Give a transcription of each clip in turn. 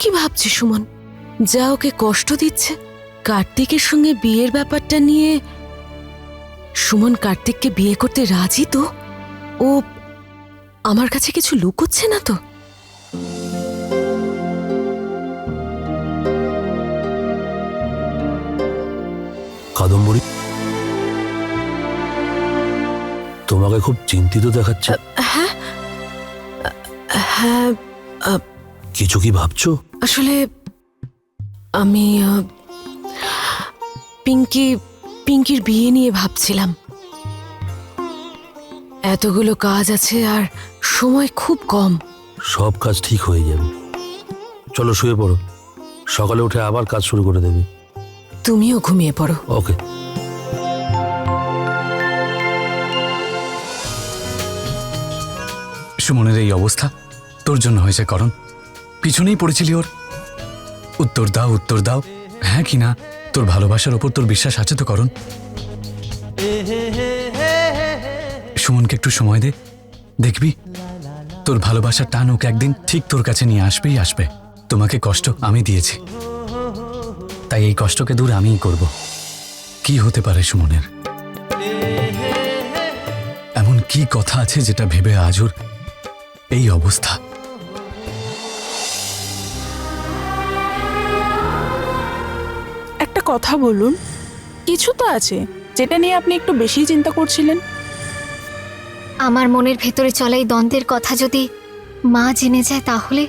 কি ভাবছিস সুমন? যা ওকে কষ্ট দিচ্ছে কার্তিকের সঙ্গে বিয়ের ব্যাপারটা নিয়ে। সুমন কার্তিককে বিয়ে করতে রাজি তো? ও আমার কাছে কিছু লুকোচ্ছে না তো? কাদম্বরী তোমাকে খুব চিন্তিত দেখাচ্ছে। হ্যাঁ? হ্যাঁ কিছু কি ভাবছ? আসলে আমি পিঙ্কি পিঙ্কির বিয়ে নিয়ে ভাবছিলাম। এতগুলো কাজ আছে আর সময় খুব কম। সব কাজ ঠিক হয়ে যাবে। চলো শুয়ে পড়ো। সকালে উঠে আবার কাজ শুরু করে দেবে। তুমিও ঘুমিয়ে পড়ো। ওকে। সুমনের এই অবস্থা তোর জন্য হয়েছে করণ। পিছনেই পড়েছিলি ওর। উত্তর দাও উত্তর দাও। হ্যাঁ কি না, তোর ভালোবাসার ওপর তোর বিশ্বাস আছে তো করণ সুমনকে একটু সময় দে, দেখবি? তোর ভালোবাসার টান ওকে একদিন ঠিক তোর কাছে নিয়ে আসবেই আসবে। তোমাকে কষ্ট আমি দিয়েছি। তাই এই কষ্টকে দূর আমিই করব। কি হতে পারে সুমনের? এমন কি কথা আছে যেটা ভেবে আজুর এই অবস্থা? কথা বলুন। কিছু তো আছে, যেটা নিয়ে আপনি একটু বেশি চিন্তা করছিলেন। আমার মনের ভেতরে চলা এই দ্বন্দ্বের কথা যদি মা জেনে যায় তাহলে?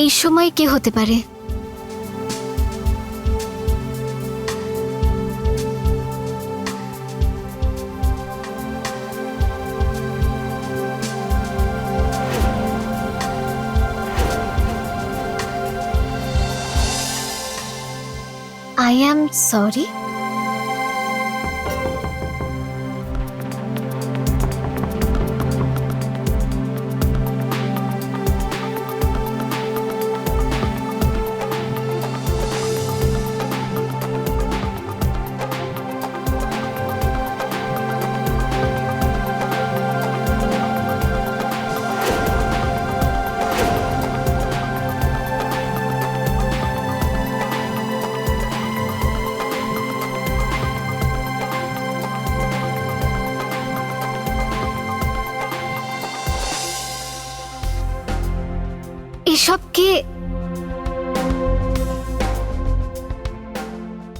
এই সময় কে হতে পারে? I am sorry?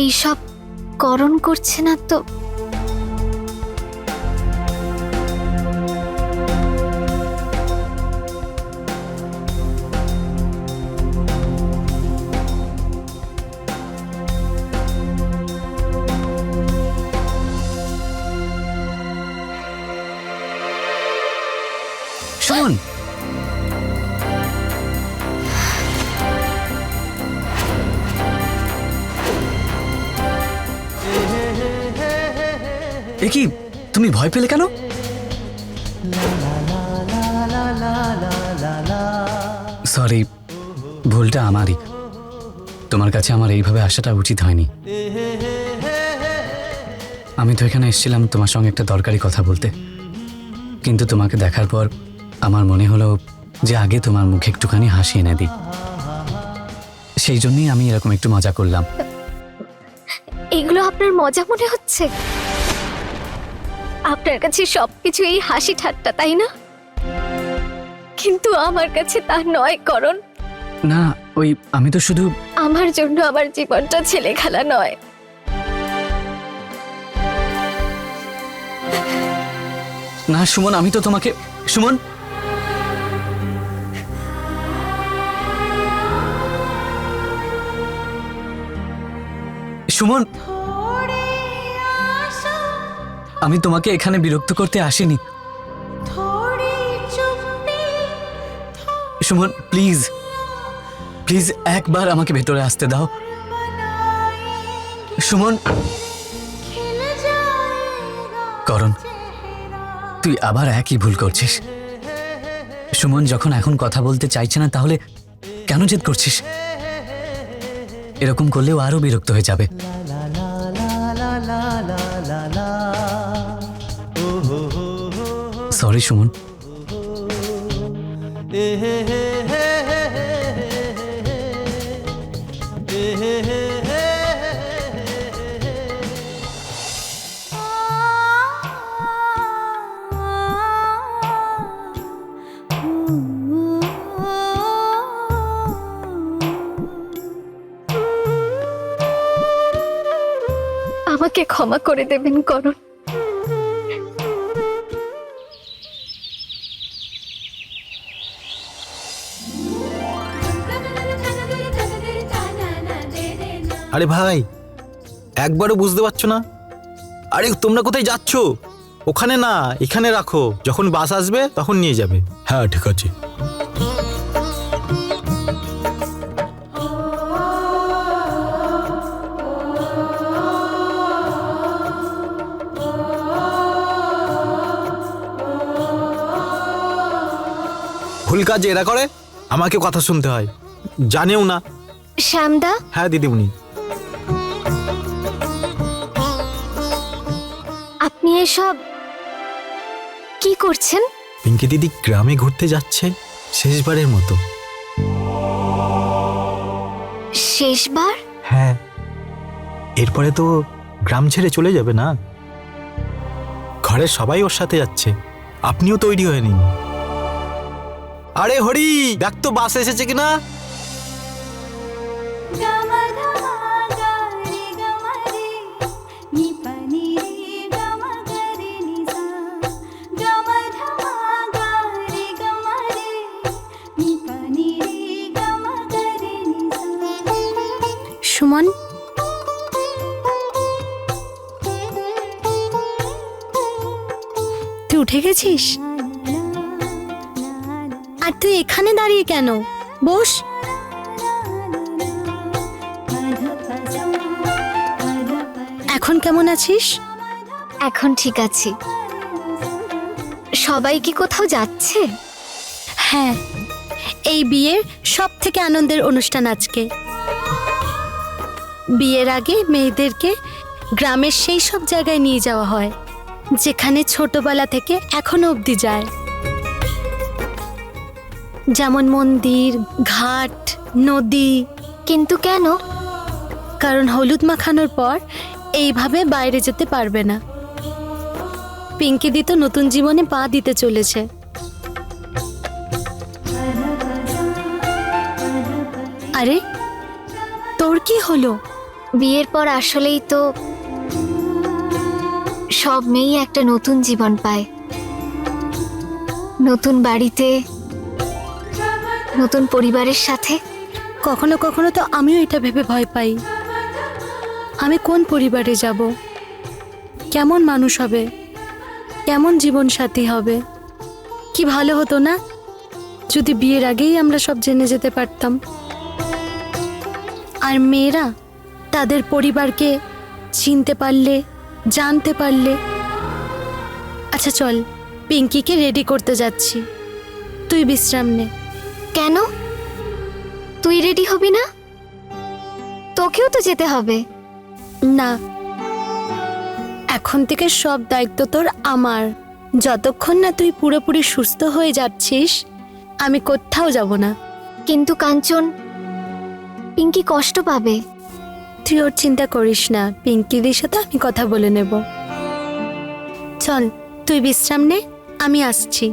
এইসব করণ করছে না তো? কি? তুমি ভয় পেলে কেন? সরি ভুলটা আমারই। তোমার কাছে আমার এইভাবে আসাটা উচিত হয়নি। আমি তো এখানে এসেছিলাম তোমার সঙ্গে একটা দরকারি কথা বলতে। কিন্তু তোমাকে দেখার পর আমার মনে হলো যে আগে তোমার মুখে একটুখানি হাসি এনে দিই। সেই জন্যই আমি এরকম একটু মজা করলাম। এগুলো আপনার মজা মনে হচ্ছে? আপনার কাছে সবকিছু এই হাসি ঠাট্টা তাই না? কিন্তু আমার কাছে তা নয় করণ। না ওই আমি তো শুধু আমার জন্য আমার জীবনটা ছেলে খেলা নয়। না সুমন আমি তো তোমাকে সুমন! সুমন! আমি তোমাকে এখানে বিরক্ত করতে আসিনি। সুমন প্লিজ প্লিজ একবার আমাকে ভেতরে আসতে দাও। সুমন। করণ তুই আবার একই ভুল করছিস। সুমন যখন এখন কথা বলতে চাইছে না তাহলে কেন জেদ করছিস? এরকম করলেও আরও বিরক্ত হয়ে যাবে। সরি সুমন। আমাকে ক্ষমা করে দেবেন করণ আরে ভাই একবারও বুঝতে পারছ না? আরে তোমরা কোথায় যাচ্ছ? ওখানে না এখানে রাখো। যখন বাস আসবে তখন নিয়ে যাবে। হ্যাঁ ঠিক আছে। ভুল কাজ এরা করে? আমাকে কথা শুনতে হয়। জানেও না। শ্যামদা? হ্যাঁ দিদিমণি। এসব কি করছেন? পিঙ্কি দিদি গ্রামে ঘুরতে যাচ্ছে শেষবারের মতো। শেষবার? হ্যাঁ। এরপরে তো গ্রাম ছেড়ে চলে যাবে না? ঘরের সবাই ওর সাথে যাচ্ছে আপনিও তৈরি হয়ে নিন। আরে হরি দেখ তো বাস এসেছে কিনা? গেছিস আর তুই এখানে দাঁড়িয়ে কেন? বস। এখন কেমন আছিস? এখন ঠিক আছি। সবাই কি কোথাও যাচ্ছে? হ্যাঁ এই বিয়ের সব থেকে আনন্দের অনুষ্ঠান আজকে। বিয়ের আগে মেয়েদেরকে গ্রামের সেই সব জায়গায় নিয়ে যাওয়া হয়। যেখানে ছোটবেলা থেকে এখনও অবধি যায়। যেমন মন্দির, ঘাট, নদী। কিন্তু কেন? কারণ হলুদ মাখানোর পর এইভাবে বাইরে যেতে পারবে না। পিঙ্কি দি তো নতুন জীবনে পা দিতে চলেছে। আরে, তোর কি হলো? বিয়ের পর আসলেই তো সব মেয়েই একটা নতুন জীবন পায়। নতুন বাড়িতে, নতুন পরিবারের সাথে। কখনো কখনো তো আমিও এটা ভেবে ভয় পাই। আমি কোন পরিবারে যাব? কেমন মানুষ হবে? কেমন জীবন সাথী হবে? কি ভালো হতো না? যদি বিয়ের আগেই আমরা সব জেনে যেতে পারতাম। আর মেয়েরা তাদের পরিবারকে চিনতে পারলে জানতে পারলে। আচ্ছা চল পিঙ্কিকে রেডি করতে যাচ্ছি। তুই বিশ্রাম নে। কেন? তুই রেডি হবি না? তোকেও তো যেতে হবে। না। এখন থেকে সব দায়িত্ব তোর আমার। যতক্ষণ না তুই পুরোপুরি সুস্থ হয়ে যাচ্ছিস আমি কোথাও যাব না। কিন্তু কাঞ্চন পিঙ্কি কষ্ট পাবে। তুই ওর চিন্তা করিস না, পিঙ্কিদের সাথে আমি কথা বলে নেব। চল, তুই বিশ্রাম নে, আমি আসছি।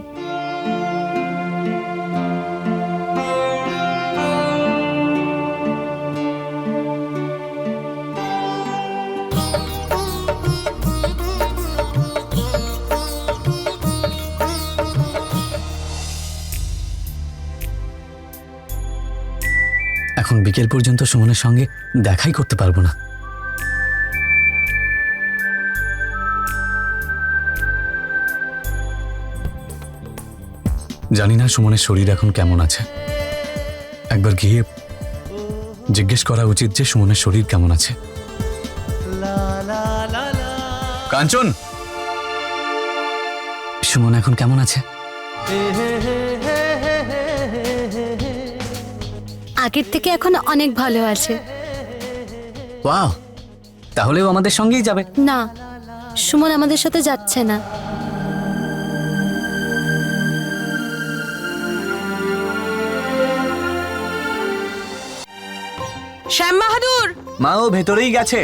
এখন বিকেল পর্যন্ত সুমনের সঙ্গে দেখাই করতে পারব না। জানি না সুমনের শরীর এখন কেমন আছে। একবার গিয়ে জিজ্ঞেস করা উচিত যে সুমনের শরীর কেমন আছে। কাঞ্চন! সুমন এখন কেমন আছে? আগের থেকে এখন অনেক ভালো আছে। ওয়াও তাহলেও আমাদের সঙ্গেই যাবে। না সুমন আমাদের সাথে যাচ্ছে না। শ্যাম বাহাদুর! মা ও ভেতরেই গেছে।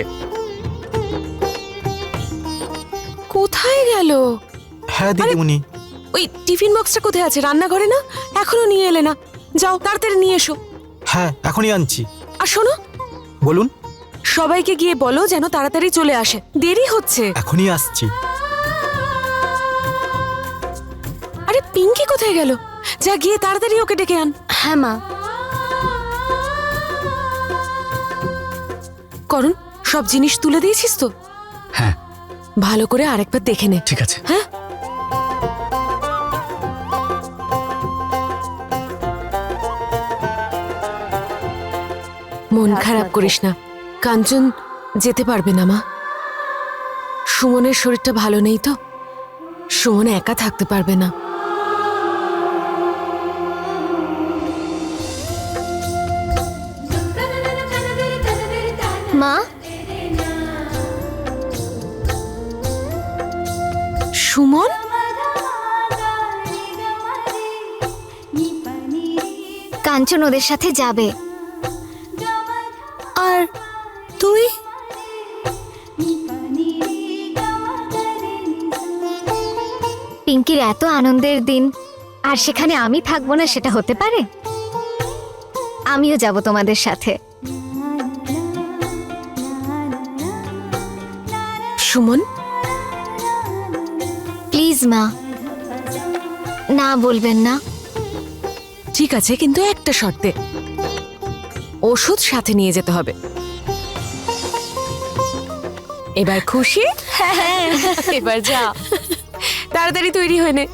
কোথায় গেল? হ্যাঁ দিদিমণি ওই টিফিন বক্সটা কোথায় আছে? রান্নাঘরে না? এখনও নিয়ে এলে না। যাও তাড়াতাড়ি নিয়ে এসো। হ্যাঁ এখনই আনছি। আর শোনো বলুন। সবাইকে গিয়ে বলো যেন তাড়াতাড়ি চলে আসে। দেরি হচ্ছে। এখনই আসছি। আরে পিঙ্কি কোথায় গেল? যা গিয়ে তাড়াতাড়ি ওকে ডেকে আন। হ্যাঁ মা। করুন সব জিনিস তুলে দিয়েছিস তো? হ্যাঁ। ভালো করে আরেকবার দেখে নে। ঠিক আছে। হ্যাঁ? মন খারাপ করিস না। কাঞ্চন যেতে পারবে না মা। সুমনের শরীরটা ভালো নেই তো। সুমন একা থাকতে পারবে না। মা? সুমন? কাঞ্চন ওদের সাথে যাবে। পিঙ্কির এত আনন্দের দিন। আর সেখানে আমি থাকব না সেটা হতে পারে? আমিও যাব তোমাদের সাথে। সুমন? প্লিজ মা। না বলবেন না। ঠিক আছে কিন্তু একটা শর্তে। ওষুধ সাথে নিয়ে যেতে হবে। এবার খুশি? এবার যা। তাড়াতাড়ি তৈরি হয়ে নে।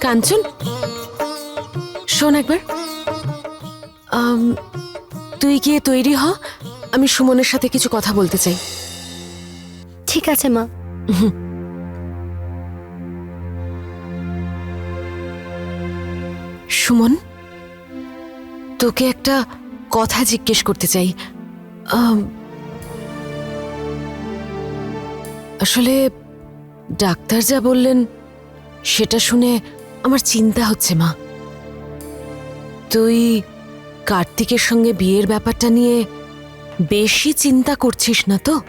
কাঞ্চন শোন একবার। তুই গিয়ে তৈরি হ আমি সুমনের সাথে কিছু কথা বলতে চাই। ঠিক আছে মা। সুমন তোকে একটা কথা জিজ্ঞেস করতে চাই। আসলে ডাক্তার যা বললেন, সেটা শুনে আমার চিন্তা হচ্ছে, মা। তুই কার্তিকের সঙ্গে বিয়ের ব্যাপারটা নিয়ে বেশি চিন্তা করছিস না তো?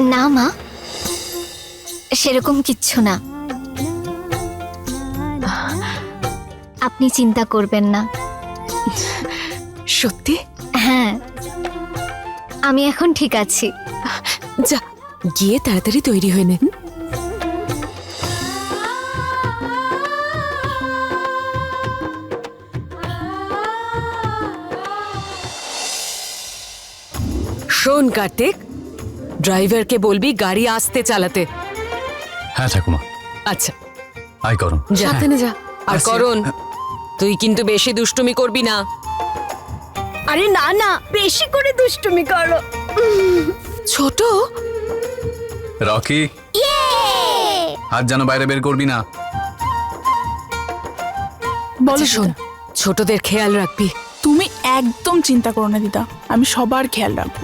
না, মা। সেরকম কিচ্ছু না। আপনি চিন্তা করবেন না। সত্যি? হ্যাঁ। আমি এখন ঠিক আছি। যা গিয়ে তাড়াতাড়ি তৈরি হয়ে নে শোন কার্তিক ড্রাইভারকে বলবি গাড়ি আসতে চালাতে। হ্যাঁ ঠাকুমা। আচ্ছা। আই করো সাবধানে যা। আর আসি। তুই কিন্তু বেশি দুষ্টুমি করবি না। আরে না না বেশি করে দুষ্টুমি করো। ছোট? রকি? হাত যেন বাইরে বের করবি না। বলো আচ্ছা, শোন ছোটদের খেয়াল রাখবি। তুমি একদম চিন্তা করো না দিদা আমি সবার খেয়াল রাখব।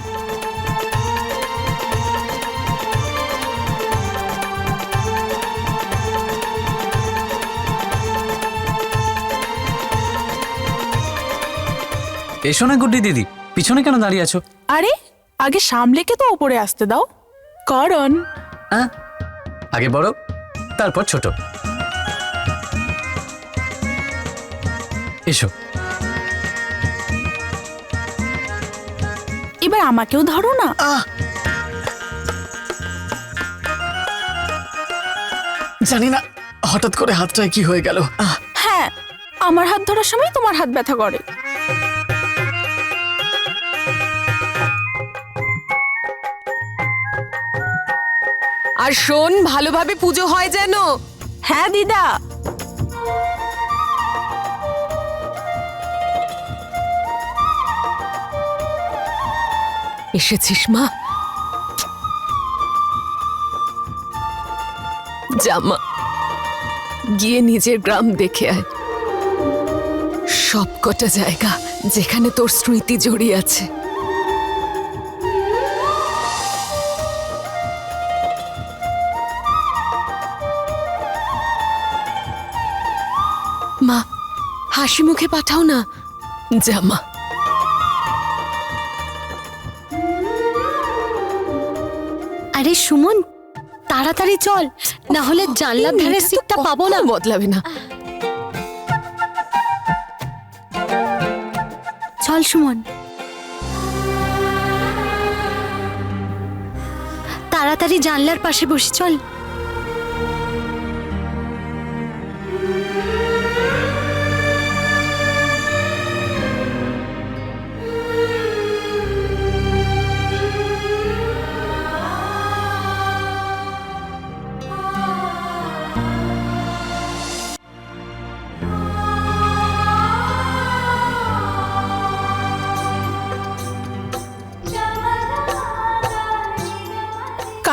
এসো না গুড্ডি দিদি পিছনে কেন দাঁড়িয়ে আছো? আরে আগে সামলেকে তো উপরে আসতে দাও। করণ। হ্যাঁ আগে বড় তারপর ছোট। এসো। এবার আমাকেও ধরো না। জানি না হঠাৎ করে হাতটায় কি হয়ে গেল। হ্যাঁ আমার হাত ধরার সময় তোমার হাত ব্যথা করে। আর শোন ভালোভাবে পুজো হয় যেন। হ্যাঁ দিদা। এসেছিস মা? জামা গিয়ে নিজের গ্রাম দেখে আয়। সব কটা জায়গা যেখানে তোর স্মৃতি জড়িয়ে আছে। হাসি মুখে পাঠাও না। জামা আরে সুমন তাড়াতাড়ি চল না হলে জানলার ধারে সিটটা পাবো না। বদলাবে না। চল সুমন। তাড়াতাড়ি জানলার পাশে বসে চল।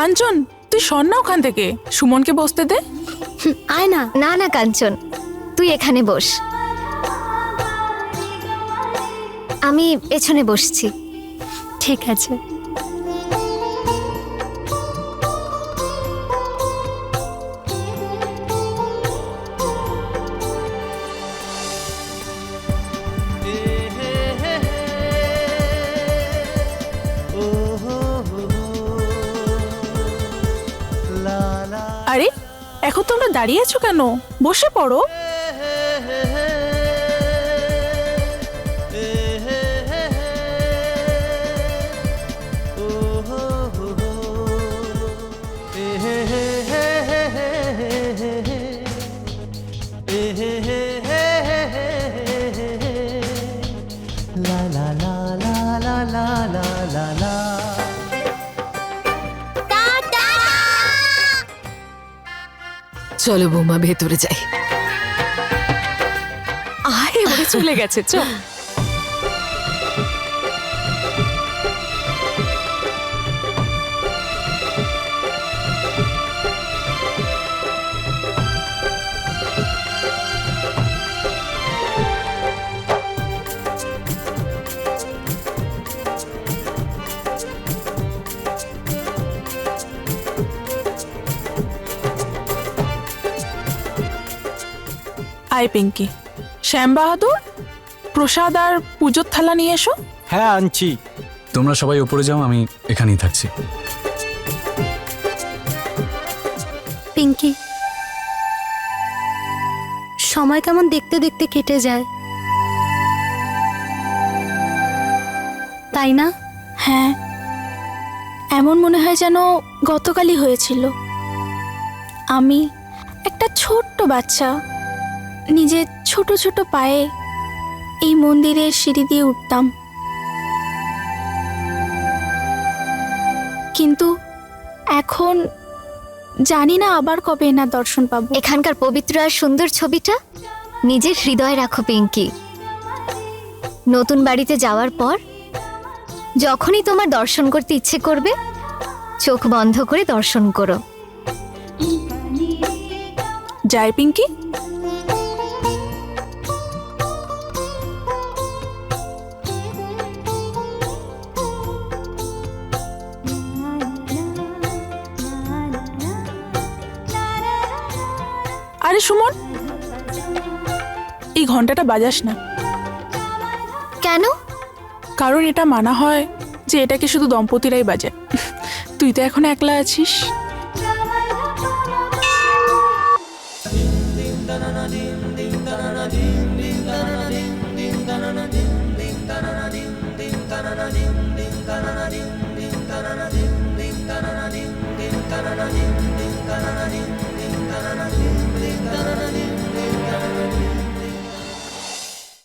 কাঞ্চন তুই সর না ওখান থেকে। সুমনকে বসতে দে। আয় না না না কাঞ্চন তুই এখানে বস। আমি পেছনে বসছি। ঠিক আছে। দাঁড়িয়ে আছো কেন? বসে পড়ো। চলো বৌমা ভেতরে যাই। আরে চলে গেছে চল। আয় পিঙ্কি। শ্যাম বাহাদুর প্রসাদ আর পুজোর থালা নিয়ে এসো। হ্যাঁ আনছি। তোমরা সবাই উপরে যাও আমি এখানেই থাকছি। পিঙ্কি সময় কেমন দেখতে দেখতে কেটে যায়। তাই না? হ্যাঁ এমন মনে হয় যেন গতকালই হয়েছিল। আমি একটা ছোট্ট বাচ্চা। নিজের ছোট ছোট পায়ে এই মন্দিরের সিঁড়ি দিয়ে উঠতাম। কিন্তু এখন জানি না আবার কবে এনার দর্শন পাবো। এখানকার পবিত্র আর সুন্দর ছবিটা নিজের হৃদয়ে রাখো পিঙ্কি। নতুন বাড়িতে যাওয়ার পর যখনই তোমার দর্শন করতে ইচ্ছে করবে চোখ বন্ধ করে দর্শন করো। যায় পিঙ্কি। আরে সুমন এই ঘন্টাটা বাজাস না। কেন? কারণ এটা মানা হয় যে এটাকে শুধু দম্পতিরাই বাজে। তুই তো এখন একলা আছিস। Da